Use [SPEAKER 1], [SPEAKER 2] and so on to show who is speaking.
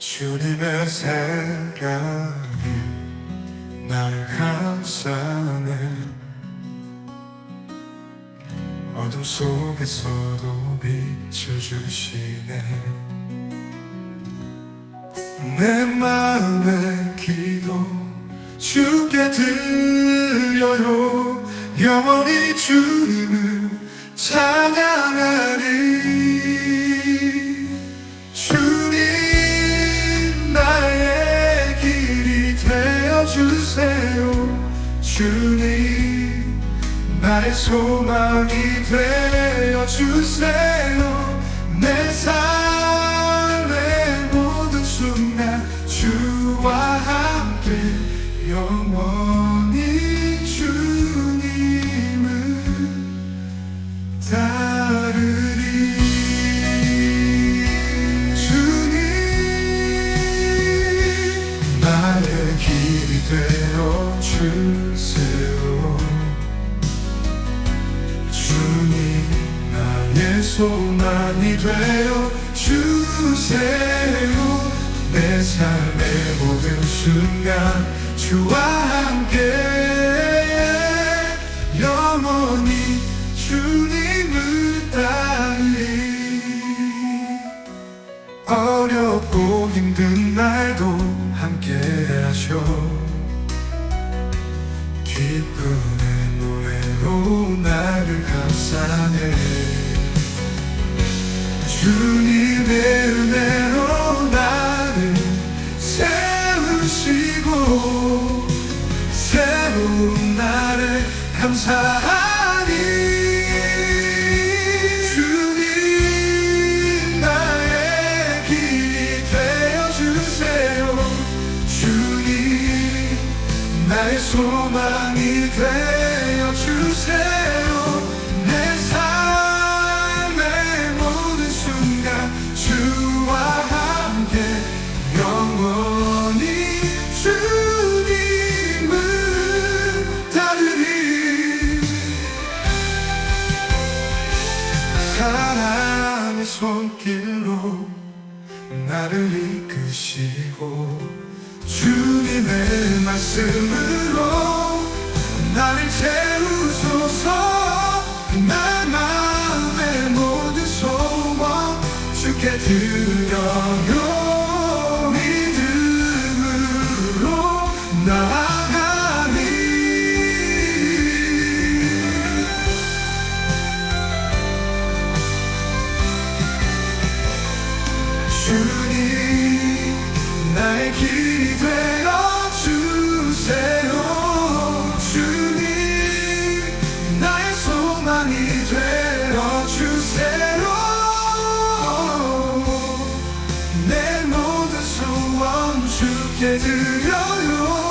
[SPEAKER 1] 주님의 사랑이 날 감싸네 어둠 속에서도 빛을 주시네. 내 마음의 기도 주께 드려요. 영원히 주님을 주세요 주님 나의 소망이 되어 주세요. 내 삶 되어 주세요. 주님 나의 소망이 되어 주세요 내 삶의 모든 순간 주와 함께 영원히 주님을 따르리. 어렵고 힘든 날도 함께 하셔 노래로 나를 감싸네. 주님의 은혜로 나를 세우시고 새로운 날을 감사하 나의 소망이 되어 주세요. 내 삶의 모든 순간 주와 함께 영원히 주님을 따르리. 사랑의 손길로 나를 이끄시고 말씀으로 나를 채우소서. 내 마음의 모든 소원 주께 드려요. 믿음으로 나아가니. 주님 나의 길이 되어 dünyayı